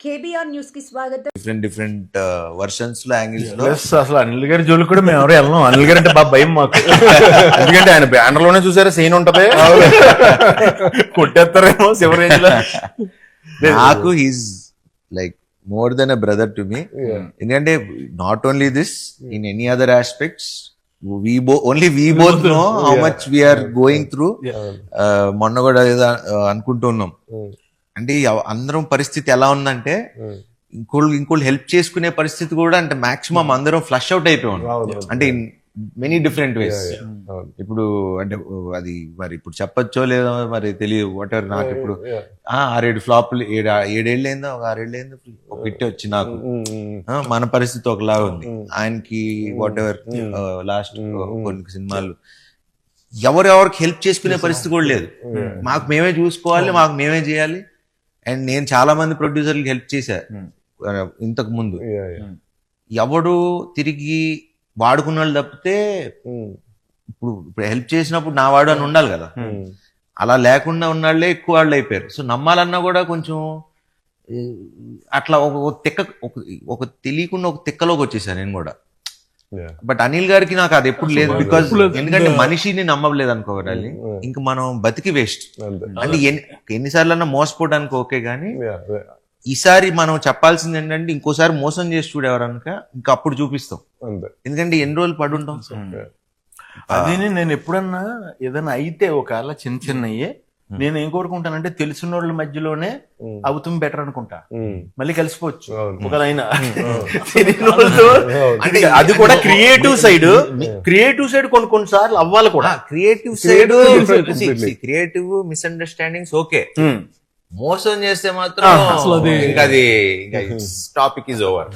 KBR న్యూస్కి స్వాగతం different different వర్షన్స్లో యాంగిల్స్లో. అసలు అనిల్ గారి జోలికి కూడా మేము ఎవరు వెళ్ళాం అనిల్ గారు అంటే బాగా భయం మాకు. ఎందుకంటే ఆయన బ్యానర్లోనే చూసారా సీన్ ఉంటది? కొట్టేస్తారేమో శివ రేంజ్లో. నాకు he's like more than a brother to me ఎందుకంటే not only this in any other aspects we బో only we both know how much we are going through మొన్న కూడా ఏదో uh, అనుకుంటున్నాం. అంటే ఎవ- అందరం పరిస్థితి ఎలా ఉందంటే ఇంకోళ్ళు ఇంకోళ్ళు హెల్ప్ చేసుకునే పరిస్థితి కూడా అంటే మాక్సిమం అందరం ఫ్లష్ అవుట్ అయిపోయాం. అంటే మెనీ డిఫరెంట్ వేస్ ఇప్పుడు అంటే అది మరి ఇప్పుడు చెప్పొచ్చో లేదో మరి తెలియదు. వాట్ ఎవర్ నాకు ఇప్పుడు ఆరేడు ఫ్లాప్లు ఏడు ఏడేళ్ళు అయిందో ఒక ఆరేళ్ళు అయిందో ఒక హిట్ వచ్చి నాకు. మన పరిస్థితి ఒకలాగా ఉంది. ఆయనకి వాట్ ఎవర్ లాస్ట్ కొన్ని సినిమాలు. ఎవరెవరికి హెల్ప్ చేసుకునే పరిస్థితి కూడా లేదు. మాకు మేమే చూసుకోవాలి మాకు మేమే చేయాలి. అండ్ నేను చాలా మంది ప్రొడ్యూసర్లకి హెల్ప్ చేశా. ఇంతకు ముందు. ఎవడు తిరిగి వాడుకున్న వాళ్ళు తప్పితే ఇప్పుడు ఇప్పుడు హెల్ప్ చేసినప్పుడు నా వాడు అని ఉండాలి కదా. అలా లేకుండా ఉన్నాళ్ళే ఎక్కువ వాళ్ళు అయిపోయారు. సో నమ్మాలన్నా కూడా కొంచెం అట్లా ఒక తిక్క ఒక ఒక తెలియకుండా ఒక తిక్కలోకి వచ్చేసాను నేను కూడా. బట్ అనిల్ గారికి నాకు అది ఎప్పుడు లేదు బికాజ్ ఎందుకంటే మనిషిని నమ్మలేదు అనుకోవాలి ఇంక మనం బతికి వేస్ట్ అంటే ఎన్ని ఎన్నిసార్లు అన్నా మోసపోవడానికి ఓకే కానీ ఈసారి మనం చెప్పాల్సింది ఏంటంటే ఇంకోసారి మోసం చేసి చూడేవారనుక ఇంకా అప్పుడు చూపిస్తాం. ఎందుకంటే ఎన్ని రోజులు పడుంటాం? అది నేను ఎప్పుడన్నా ఏదైనా అయితే ఒకవేళ చిన్న చిన్నయ్యే నేను ఏం కోరుకుంటానంటే తెలిసిన వాళ్ళ మధ్యలోనే అవుతుంది బెటర్ అనుకుంటా. మళ్ళీ కలిసిపోవచ్చు. అది కూడా క్రియేటివ్ సైడ్ క్రియేటివ్ సైడ్ కొన్ని కొన్ని సార్లు అవ్వాలి కూడా. Creative side creative misunderstandings okay Hmm. మోసం చేస్తే మాత్రం ఇంకా అది టాపిక్ ఇస్ ఓవర్